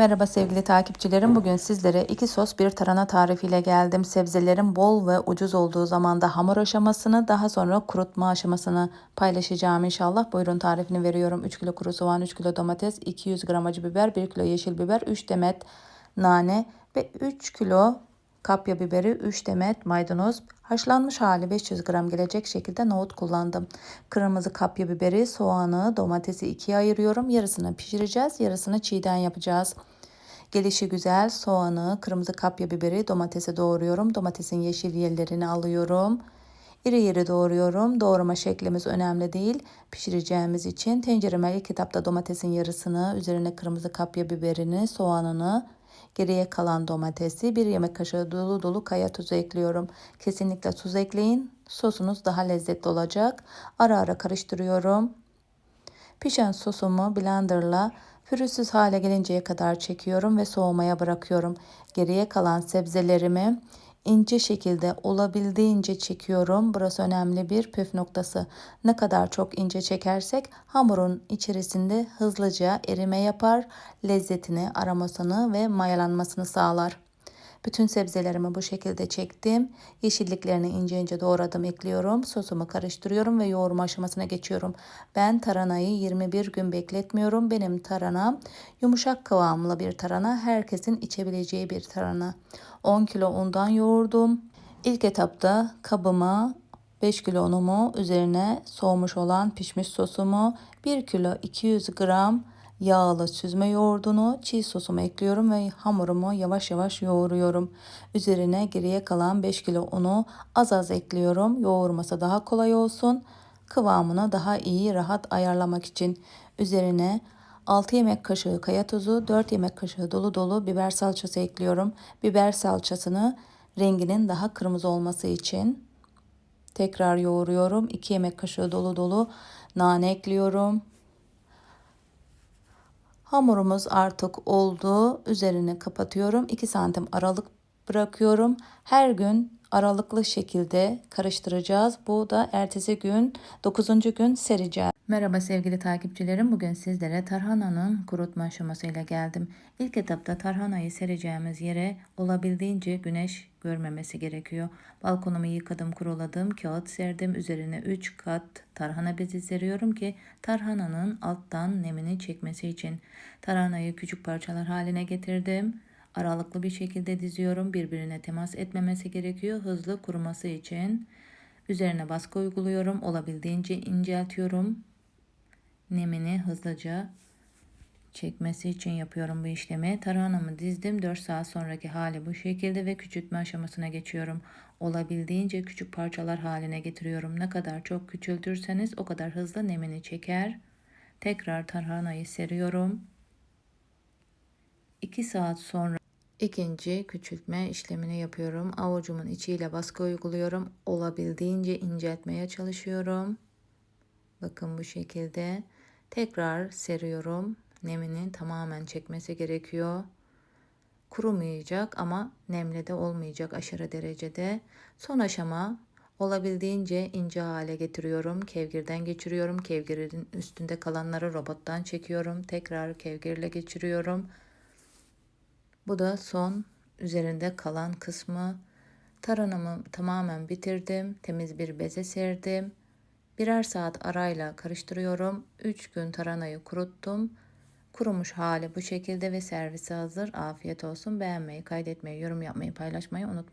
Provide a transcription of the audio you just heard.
Merhaba sevgili takipçilerim. Bugün sizlere iki sos bir tarhana tarifiyle geldim. Sebzelerin bol ve ucuz olduğu zamanda hamur aşamasını daha sonra kurutma aşamasını paylaşacağım inşallah. Buyurun tarifini veriyorum. 3 kilo kuru soğan, 3 kilo domates, 200 gram acı biber, 1 kilo yeşil biber, 3 demet nane ve 3 kilo kapya biberi, 3 demet maydanoz, haşlanmış hali 500 gram gelecek şekilde nohut kullandım. Kırmızı kapya biberi, soğanı, domatesi ikiye ayırıyorum. Yarısını pişireceğiz, yarısını çiğden yapacağız. Gelişi güzel soğanı, kırmızı kapya biberi, domatesi doğruyorum. Domatesin yeşil yerlerini alıyorum. İri iri doğruyorum. Doğrama şeklimiz önemli değil. Pişireceğimiz için tencereme ilk etapta domatesin yarısını, üzerine kırmızı kapya biberini, soğanını, Geriye kalan domatesi bir yemek kaşığı dolu dolu kaya tuzu ekliyorum. Kesinlikle tuz ekleyin. Sosunuz daha lezzetli olacak. Ara ara karıştırıyorum. Pişen sosumu blenderla pürüzsüz hale gelinceye kadar çekiyorum ve soğumaya bırakıyorum. Geriye kalan sebzelerimi ince şekilde olabildiğince çekiyorum. Burası önemli bir püf noktası. Ne kadar çok ince çekersek hamurun içerisinde hızlıca erime yapar, lezzetini, aromasını ve mayalanmasını sağlar. Bütün sebzelerimi bu şekilde çektim. Yeşilliklerini ince ince doğradım ekliyorum. Sosumu karıştırıyorum ve yoğurma aşamasına geçiyorum. Ben taranayı 21 gün bekletmiyorum. Benim taranam yumuşak kıvamlı bir tarana. Herkesin içebileceği bir tarana. 10 kilo undan yoğurdum. İlk etapta kabıma 5 kilo unumu üzerine soğumuş olan pişmiş sosumu 1 kilo 200 gram yağlı süzme yoğurdunu çiğ sosumu ekliyorum ve hamurumu yavaş yavaş yoğuruyorum. Üzerine geriye kalan 5 kilo unu az az ekliyorum. Yoğurması daha kolay olsun. Kıvamını daha iyi rahat ayarlamak için üzerine 6 yemek kaşığı kaya tuzu, 4 yemek kaşığı dolu dolu biber salçası ekliyorum. Biber salçasını renginin daha kırmızı olması için tekrar yoğuruyorum. 2 yemek kaşığı dolu dolu nane ekliyorum. Hamurumuz artık oldu. Üzerini kapatıyorum. 2 santim aralık bırakıyorum. Her gün aralıklı şekilde karıştıracağız. Bu da ertesi gün 9. gün sereceğiz. Merhaba sevgili takipçilerim. Bugün sizlere tarhananın kurutma aşamasıyla geldim. İlk etapta tarhanayı sereceğimiz yere olabildiğince güneş görmemesi gerekiyor. Balkonumu yıkadım, kuruladım, kağıt serdim. Üzerine 3 kat tarhana bezi seriyorum ki tarhananın alttan nemini çekmesi için. Tarhanayı küçük parçalar haline getirdim. Aralıklı bir şekilde diziyorum. Birbirine temas etmemesi gerekiyor hızlı kuruması için. Üzerine baskı uyguluyorum. Olabildiğince inceltiyorum. Nemini hızlıca çekmesi için yapıyorum bu işlemi. Tarhanamı dizdim. 4 saat sonraki hali bu şekilde ve küçültme aşamasına geçiyorum. Olabildiğince küçük parçalar haline getiriyorum. Ne kadar çok küçültürseniz o kadar hızlı nemini çeker. Tekrar tarhanayı seriyorum. 2 saat sonra ikinci küçültme işlemini yapıyorum. Avucumun içiyle baskı uyguluyorum. Olabildiğince inceltmeye çalışıyorum. Bakın bu şekilde. Tekrar seriyorum. Nemini tamamen çekmesi gerekiyor. Kurumayacak ama nemli de olmayacak aşırı derecede. Son aşama olabildiğince ince hale getiriyorum. Kevgirden geçiriyorum. Kevgirin üstünde kalanları robottan çekiyorum. Tekrar kevgirle geçiriyorum. Bu da son üzerinde kalan kısmı. Taranımı tamamen bitirdim. Temiz bir beze serdim. Birer saat arayla karıştırıyorum. 3 gün taranayı kuruttum. Kurumuş hali bu şekilde ve servise hazır. Afiyet olsun. Beğenmeyi, kaydetmeyi, yorum yapmayı, paylaşmayı unutmayın.